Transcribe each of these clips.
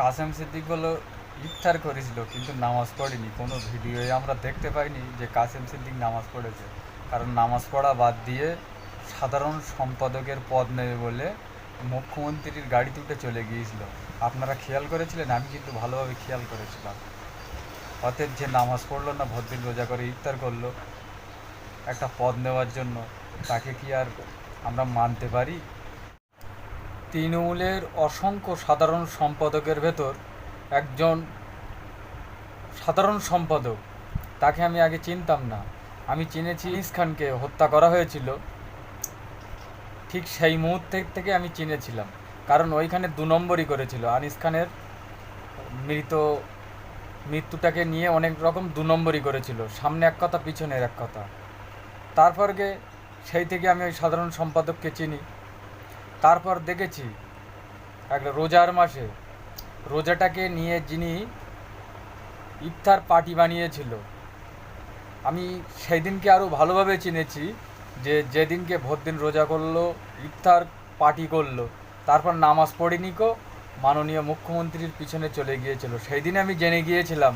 কাসেম সিদ্দিক বলো ইফতার করেছিল, কিন্তু নামাজ পড়েনি। কোনো ভিডিওয়ে আমরা দেখতে পাইনি যে কাসেম সিদ্দিক নামাজ পড়েছে। কারণ নামাজ পড়া বাদ দিয়ে সাধারণ সম্পাদকের পদ নেবে বলে মুখ্যমন্ত্রীর গাড়িতে উঠে চলে গিয়েছিল। আপনারা খেয়াল করেছিলেন? আমি কিন্তু ভালোভাবে খেয়াল করেছিলাম। অতএব যে নামাজ পড়ল না ভদ্দিন রোজা করে ইফতার করল, একটা পদ নেওয়ার জন্য তাকে কি আর আমরা মানতে পারি? তৃণমূলের অসংখ্য সাধারণ সম্পাদকের ভেতর একজন সাধারণ সম্পাদক, তাকে আমি আগে চিনতাম না। আমি চিনেছি ইস খানকে হত্যা করা হয়েছিল। ঠিক সেই মুহূর্তে থেকে আমি চিনেছিলাম। কারণ ওইখানে দু নম্বরই করেছিল। আনিস খানের মৃত, মৃত্যুটাকে নিয়ে অনেক রকম দু নম্বরই করেছিল। সামনে এক কথা, পিছনের এক কথা। তারপর সেই থেকে আমি ওই সাধারণ সম্পাদককে চিনি। তারপর দেখেছি একটা রোজার মাসে, রোজাটাকে নিয়ে যিনি ইফতার পার্টি বানিয়েছিল, আমি সেই দিনকে আরও ভালোভাবে চিনেছি যে যেদিনকে ভোর দিন রোজা করল, ইফতার পার্টি করল, তারপর নামাজ পড়িনি কো, মাননীয় মুখ্যমন্ত্রীর পিছনে চলে গিয়েছিল। সেই দিনে আমি জেনে গিয়েছিলাম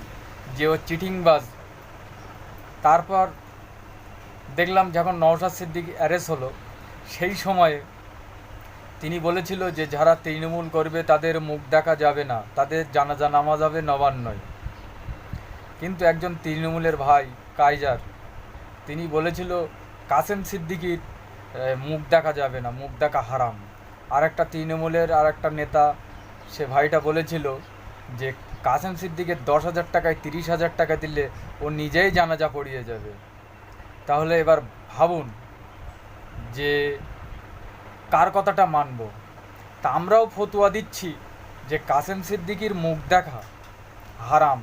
যে ও চিটিংবাজ। তারপর দেখলাম যখন নওশাদ সিদ্দিক অ্যারেস্ট হলো, সেই সময়ে তিনি বলেছিল যে যারা তৃণমূল করবে তাদের মুখ দেখা যাবে না, তাদের জানাজা নামাজ হবে নবান্নয়। কিন্তু একজন তৃণমূলের ভাই কাইজার তিনি বলেছিল, কাসেম সিদ্দিকির মুখ দেখা যাবে না, মুখ দেখা হারাম। আর একটা তৃণমূলের আর একটা নেতা, সে ভাইটা বলেছিল যে, কাসেম সিদ্দিকের দশ হাজার টাকায় তিরিশ হাজার টাকা দিলে ও নিজেই জানাজা পড়িয়ে যাবে। তাহলে এবার ভাবুন যে কার কথাটা মানব? তা আমরাও ফতুয়া দিচ্ছি যে কাসেম সিদ্দিকির মুখ দেখা হারাম।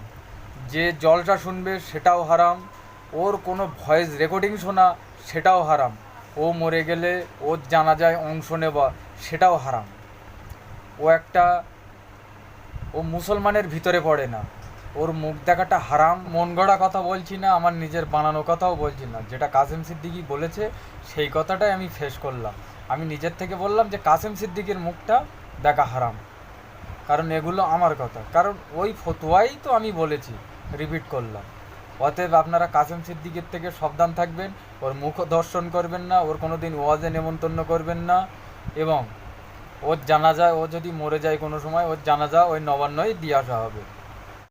যে জলটা শুনবে সেটাও হারাম। ওর কোনো ভয়েস রেকর্ডিং শোনা সেটাও হারাম। ও মরে গেলে ওর জানা যায় অংশ নেওয়া সেটাও হারাম। ও একটা, ও মুসলমানের ভিতরে পড়ে না। ওর মুখ দেখাটা হারাম, মন গড়া কথা বলছি না, আমার নিজের বানানো কথাও বলছি না। যেটা কাসেম সিদ্দিকি বলেছে, সেই কথাটাই আমি ফেস করলাম। আমি নিজের থেকে বললাম যে, কাসেম সিদ্দিকির মুখটা দেখা হারাম। কারণ এগুলো আমার কথা। কারণ ওই ফতুয়াই তো আমি বলেছি রিপিট করলাম। অতএব আপনারা কাসেম সিদ্দিকির থেকে সাবধান থাকবেন, ওর মুখ দর্শন করবেন না, ওর কোনো দিন ওয়াজে নেমন্তন্ন করবেন না এবং ওর জানাজা ও যদি মরে যায় কোনো সময়, ওর জানাজা ওই নবান্নই দিয়ে আসা হবে।